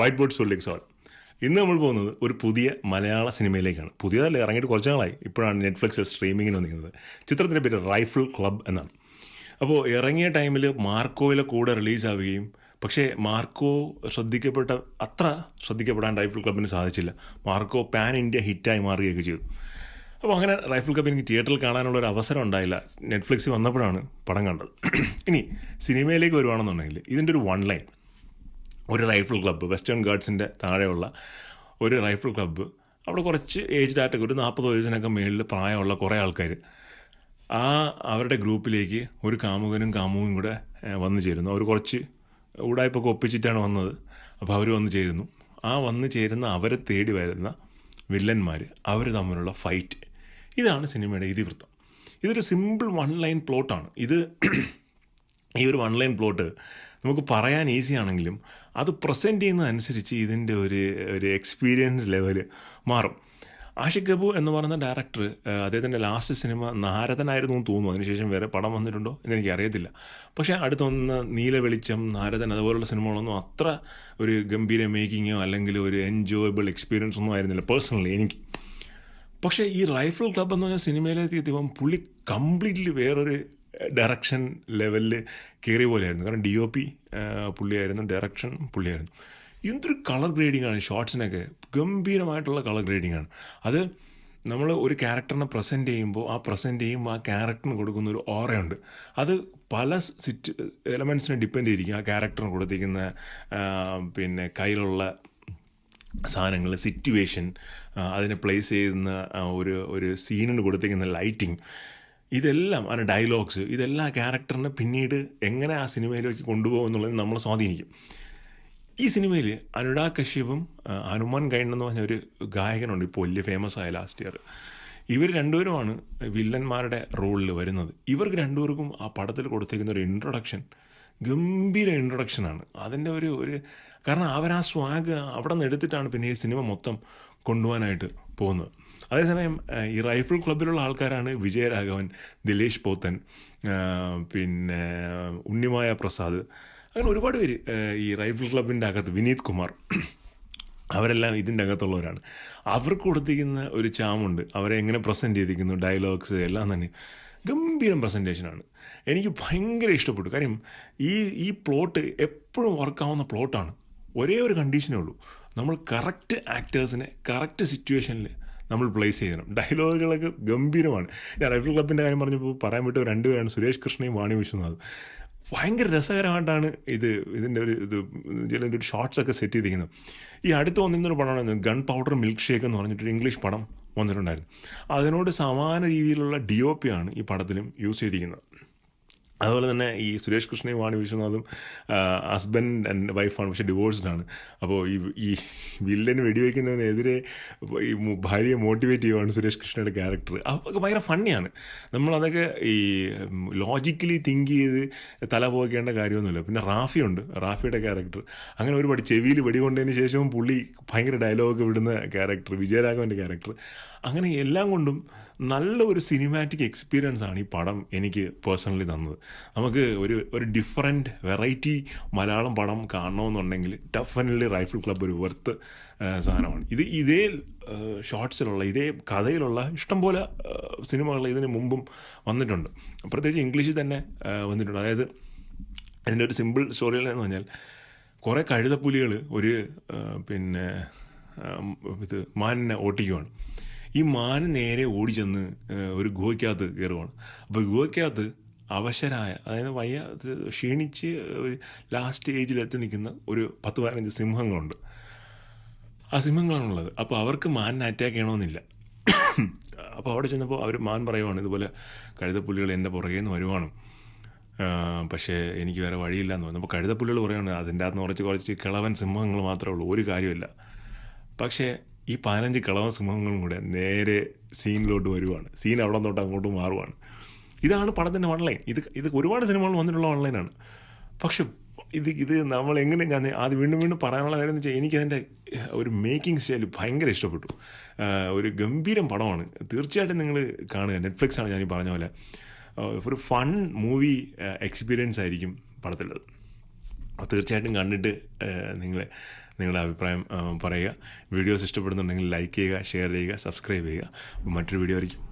White board സോളിലേക്ക് സ്വാഗതം ഇന്ന് നമ്മൾ പോകുന്നത് ഒരു പുതിയ മലയാള സിനിമയിലേക്കാണ്. പുതിയതല്ല ഇറങ്ങിയിട്ട് കുറച്ച് നാളായി. ഇപ്പോഴാണ് നെറ്റ്ഫ്ലിക്സ് സ്ട്രീമിങ്ങിന് വന്നിരിക്കുന്നത്. ചിത്രത്തിന്റെ പേര് റൈഫിൾ ക്ലബ് എന്നാണ്. അപ്പോൾ ഇറങ്ങിയ ടൈമിൽ മാർക്കോയിലെ കൂടെ റിലീസാവുകയും പക്ഷേ മാർക്കോ ശ്രദ്ധിക്കപ്പെട്ട അത്ര ശ്രദ്ധിക്കപ്പെടാൻ റൈഫിൾ ക്ലബിന് സാധിച്ചില്ല. മാർക്കോ പാൻ ഇന്ത്യ ഹിറ്റായി മാറുകയൊക്കെ ചെയ്തു. അപ്പോൾ അങ്ങനെ റൈഫിൾ ക്ലബ് എനിക്ക് തിയേറ്ററിൽ കാണാനുള്ള ഒരു അവസരം ഉണ്ടായില്ല. നെറ്റ്ഫ്ലിക്സിൽ വന്നപ്പോഴാണ് പടം കണ്ടത്. ഇനി സിനിമയിലേക്ക് വരുവാണെന്നുണ്ടെങ്കിൽ ഇതിന്റെ ഒരു വൺ ലൈൻ ഒരു റൈഫിൾ ക്ലബ്ബ് വെസ്റ്റേൺ ഗാർഡ്സിന്റെ താഴെയുള്ള ഒരു റൈഫിൾ ക്ലബ്ബ് അവിടെ കുറച്ച് ഏജ് ആയിട്ടൊക്കെ ഒരു നാൽപ്പത് വയസ്സിനൊക്കെ മേളിൽ പ്രായമുള്ള കുറേ ആൾക്കാർ ആ അവരുടെ ഗ്രൂപ്പിലേക്ക് ഒരു കാമുകനും കാമുകനും കൂടെ വന്നു ചേരുന്നു. അവർ കുറച്ച് ഉടായ്പൊക്കെ ഒപ്പിച്ചിട്ടാണ് വന്നത്. അപ്പോൾ അവർ വന്നു ചേരുന്നു. ആ വന്നു ചേരുന്ന അവരെ തേടി വരുന്ന വില്ലന്മാർ അവർ തമ്മിലുള്ള ഫൈറ്റ് ഇതാണ് സിനിമയുടെ ഇതിവൃത്തം. ഇതൊരു സിമ്പിൾ വൺ ലൈൻ പ്ലോട്ടാണ് ഇത് ഈ ഒരു വൺ ലൈൻ പ്ലോട്ട് നമുക്ക് പറയാൻ ഈസി ആണെങ്കിലും അത് പ്രസന്റ് ചെയ്യുന്നതനുസരിച്ച് ഇതിന്റെ ഒരു ഒരു എക്സ്പീരിയൻസ് ലെവൽ മാറും. ആഷിഖ് കപൂ എന്ന് പറയുന്ന ഡയറക്ടർ അദ്ദേഹത്തിന്റെ ലാസ്റ്റ് സിനിമ നാരദനായിരുന്നു എന്ന് തോന്നുന്നു. അതിനുശേഷം വേറെ പടം വന്നിട്ടുണ്ടോ എന്ന് എനിക്ക് അറിയത്തില്ല പക്ഷേ അടുത്ത് വന്ന നീല വെളിച്ചം നാരദൻ അതുപോലുള്ള സിനിമകളൊന്നും അത്ര ഒരു ഗംഭീര മേക്കിങ്ങോ അല്ലെങ്കിൽ ഒരു എൻജോയബിൾ എക്സ്പീരിയൻസ് ഒന്നും ആയിരുന്നില്ല പേഴ്സണലി എനിക്ക്. പക്ഷേ ഈ റൈഫിൾ ക്ലബ് എന്ന് പറഞ്ഞ സിനിമയിലേക്ക് എത്തിയപ്പം പുള്ളി കംപ്ലീറ്റ്ലി വേറൊരു ഡയറക്ഷൻ ലെവലിൽ കയറിയ പോലെയായിരുന്നു. കാരണം ഡി ഒ പി പുള്ളിയായിരുന്നു ഡയറക്ഷൻ പുള്ളിയായിരുന്നു. എന്തൊരു കളർ ഗ്രേഡിംഗ് ആണ് ഷോർട്സിനൊക്കെ ഗംഭീരമായിട്ടുള്ള കളർ ഗ്രേഡിംഗ് ആണ്. അത് നമ്മൾ ഒരു ക്യാരക്ടറിനെ പ്രസന്റ് ചെയ്യുമ്പോൾ ആ പ്രസന്റ് ചെയ്യുമ്പോൾ ആ ക്യാരക്ടറിന് കൊടുക്കുന്ന ഒരു ഓറയുണ്ട് അത് പല സിറ്റ് എലമെൻസിനെ ഡിപ്പെൻഡ് ചെയ്തിരിക്കും. ആ ക്യാരക്ടറിന് കൊടുത്തിരിക്കുന്ന പിന്നെ കയ്യിലുള്ള സാധനങ്ങൾ സിറ്റുവേഷൻ അതിനെ പ്ലേസ് ചെയ്യുന്ന ഒരു ഒരു സീനിന് കൊടുത്തിരിക്കുന്ന ലൈറ്റിംഗ് ഇതെല്ലാം അതിന് ഡയലോഗ്സ് ഇതെല്ലാം ക്യാരക്ടറിനെ പിന്നീട് എങ്ങനെ ആ സിനിമയിലേക്ക് കൊണ്ടുപോകും എന്നുള്ളത് നമ്മളെ സ്വാധീനിക്കും. ഈ സിനിമയിൽ അനുരാഗ് കശ്യപും ഹനുമാൻ കൈൻ എന്ന് പറഞ്ഞ ഒരു ഗായകനുണ്ട് ഇപ്പോൾ വലിയ ഫേമസ് ആയ ലാസ്റ്റ് ഇയർ ഇവർ രണ്ടുപേരുമാണ് വില്ലന്മാരുടെ റോളിൽ വരുന്നത്. ഇവർക്ക് രണ്ടുപേർക്കും ആ പടത്തിൽ കൊടുത്തേക്കുന്ന ഒരു ഇൻട്രൊഡക്ഷൻ ഗംഭീര ഇൻട്രൊഡക്ഷനാണ് അതിന്റെ ഒരു ഒരു കാരണം അവർ ആ സ്വാഗ് അവിടെ നിന്ന് എടുത്തിട്ടാണ് പിന്നെ ഈ സിനിമ മൊത്തം കൊണ്ടുപോകാനായിട്ട് പോകുന്നത്. അതേസമയം ഈ റൈഫിൾ ക്ലബിലുള്ള ആൾക്കാരാണ് വിജയരാഘവൻ ദിലേഷ് പോത്തൻ പിന്നെ ഉണ്ണിമായ പ്രസാദ്. അങ്ങനെ ഒരുപാട് പേര് ഈ റൈഫിൾ ക്ലബിന്റെ അകത്ത് വിനീത് കുമാർ. അവരെല്ലാം ഇതിന്റെ അകത്തുള്ളവരാണ്. അവർക്ക് കൊടുത്തിരിക്കുന്ന ഒരു ചാമുണ്ട്. അവരെ എങ്ങനെ പ്രസന്റ് ചെയ്തിരിക്കുന്നു ഡയലോഗ്സ് എല്ലാം തന്നെ ഗംഭീരം പ്രസന്റേഷനാണ്. എനിക്ക് ഭയങ്കര ഇഷ്ടപ്പെട്ടു. കാര്യം ഈ ഈ പ്ലോട്ട് എപ്പോഴും വർക്കാവുന്ന പ്ലോട്ടാണ്. ഒരേ ഒരു കണ്ടീഷനേ ഉള്ളൂ. നമ്മൾ കറക്റ്റ് ആക്ടേഴ്സിനെ കറക്റ്റ് സിറ്റുവേഷനിൽ നമ്മൾ പ്ലേസ് ചെയ്യണം. ഡയലോഗുകളൊക്കെ ഗംഭീരമാണ്. ഞാൻ റൈഫിൾ ക്ലബിന്റെ കാര്യം പറഞ്ഞപ്പോൾ പറയാൻ വിട്ട രണ്ടുപേരാണ് സുരേഷ് കൃഷ്ണയും വാണി വിശ്വനാഥ്. ഭയങ്കര രസകരമായിട്ടാണ് ഇത് ഇതിന്റെ ഒരു ഇത് ഇതിന്റെ ഒരു ഷോർട്സ് ഒക്കെ സെറ്റ് ചെയ്തിരിക്കുന്നത്. ഈ അടുത്ത് വന്നിരുന്നൊരു പടമാണ് ഗൺ പൗഡർ മിൽക്ക് ഷേക്ക് എന്ന് പറഞ്ഞിട്ടൊരു ഇംഗ്ലീഷ് പടം വന്നിട്ടുണ്ടായിരുന്നു. അതിനോട് സമാന രീതിയിലുള്ള ഡി ഒ പി ആണ് ഈ പടത്തിലും യൂസ് ചെയ്തിരിക്കുന്നത്. അതുപോലെ തന്നെ ഈ സുരേഷ് കൃഷ്ണയും വാണി വിശ്വനാഥും ഹസ്ബൻഡ് ആൻഡ് വൈഫാണ് പക്ഷേ ഡിവോഴ്സ്ഡ് ആണ്. അപ്പോൾ ഈ ഈ വില്ലന് വെടിവെക്കുന്നതിനെതിരെ ഈ ഭാര്യയെ മോട്ടിവേറ്റ് ചെയ്യുവാണ് സുരേഷ് കൃഷ്ണയുടെ ക്യാരക്ടർ അതൊക്കെ ഭയങ്കര ഫണ്ണിയാണ് നമ്മളതൊക്കെ ഈ ലോജിക്കലി തിങ്ക് ചെയ്ത് തല പോകേണ്ട കാര്യമൊന്നുമില്ല. പിന്നെ റാഫിയുണ്ട് റാഫിയുടെ ക്യാരക്ടർ അങ്ങനെ ഒരുപാട് ചെവിയിൽ വെടികൊണ്ടതിന് ശേഷവും പുള്ളി ഭയങ്കര ഡയലോഗ് വിടുന്ന ക്യാരക്ടർ വിജയരാഘവന്റെ ക്യാരക്ടർ അങ്ങനെ എല്ലാം കൊണ്ടും നല്ല ഒരു സിനിമാറ്റിക് എക്സ്പീരിയൻസ് ആണ് ഈ പടം എനിക്ക് പേഴ്സണലി തന്നത്. നമുക്ക് ഒരു ഒരു ഡിഫറെന്റ് വെറൈറ്റി മലയാളം പടം കാണണമെന്നുണ്ടെങ്കിൽ ഡെഫിനറ്റ്ലി റൈഫിൾ ക്ലബ് ഒരു വെർത്ത് സാധനമാണ്. ഇത് ഇതേ ഷോർട്സിലുള്ള ഇതേ കഥയിലുള്ള ഇഷ്ടംപോലെ സിനിമകൾ ഇതിന് മുമ്പും വന്നിട്ടുണ്ട്. പ്രത്യേകിച്ച് ഇംഗ്ലീഷിൽ തന്നെ വന്നിട്ടുണ്ട്. അതായത് അതിന്റെ ഒരു സിമ്പിൾ സ്റ്റോറിയിൽ എന്ന് പറഞ്ഞാൽ കുറേ കഴുതപ്പുലികൾ ഒരു പിന്നെ ഇത് മാനിനെ ഓട്ടിക്കുവാണ്. ഈ മാന് നേരെ ഓടി ചെന്ന് ഒരു ഗുഹയ്ക്കകത്ത് കയറുവാണ് അപ്പോൾ ഗുഹയ്ക്കകത്ത് അവശരായ അതായത് വയ്യ ക്ഷീണിച്ച് ലാസ്റ്റ് ഏജിൽ എത്തി നിൽക്കുന്ന ഒരു പത്ത് പതിനഞ്ച് സിംഹങ്ങളുണ്ട്. ആ സിംഹങ്ങളാണുള്ളത് അപ്പോൾ അവർക്ക് മാനിനെ അറ്റാക്ക് ചെയ്യണമെന്നില്ല. അപ്പോൾ അവിടെ ചെന്നപ്പോൾ അവർ മാൻ പറയുവാണ് ഇതുപോലെ കഴുതപ്പുലികൾ എന്റെ പുറകെ നിന്ന് വരുവാണ് പക്ഷേ എനിക്ക് വേറെ വഴിയില്ല എന്ന് പറഞ്ഞു അപ്പോൾ കഴുതപ്പുലികൾ പറയുകയാണ് അതിന്റെ അകത്ത് നിന്ന് കുറച്ച് കുറച്ച് കിളവൻ സിംഹങ്ങൾ മാത്രമേ ഉള്ളൂ. ഒരു കാര്യമില്ല പക്ഷേ ഈ പതിനഞ്ച് കളവ സിംഹങ്ങളും കൂടെ നേരെ സീനിലോട്ട് വരുവാണ്. സീൻ അവിടെ തൊട്ട് അങ്ങോട്ട് മാറുവാണ്. ഇതാണ് പടത്തിന്റെ ഓൺലൈൻ ഇത് ഇത് ഒരുപാട് സിനിമകൾ വന്നിട്ടുള്ള ഓൺലൈനാണ് പക്ഷെ ഇത് ഇത് നമ്മൾ എങ്ങനെ ഞാൻ അത് വീണ്ടും വീണ്ടും പറയാനുള്ള കാര്യം എന്ന് വെച്ചാൽ എനിക്കതിന്റെ ഒരു മേക്കിംഗ് സ്റ്റൈൽ ഭയങ്കര ഇഷ്ടപ്പെട്ടു. ഒരു ഗംഭീരം പടമാണ്. തീർച്ചയായിട്ടും നിങ്ങൾ കാണുക. നെറ്റ്ഫ്ലിക്സാണ് ഞാൻ ഈ പറഞ്ഞ പോലെ. ഒരു ഫൺ മൂവി എക്സ്പീരിയൻസ് ആയിരിക്കും പടത്തിലുള്ളത്. തീർച്ചയായിട്ടും കണ്ടിട്ട് നിങ്ങൾ നിങ്ങളുടെ അഭിപ്രായം പറയുക. വീഡിയോസ് ഇഷ്ടപ്പെടുന്നുണ്ടെങ്കിൽ ലൈക്ക് ചെയ്യുക ഷെയർ ചെയ്യുക സബ്സ്ക്രൈബ് ചെയ്യുക. മറ്റൊരു വീഡിയോ ആയിരിക്കും.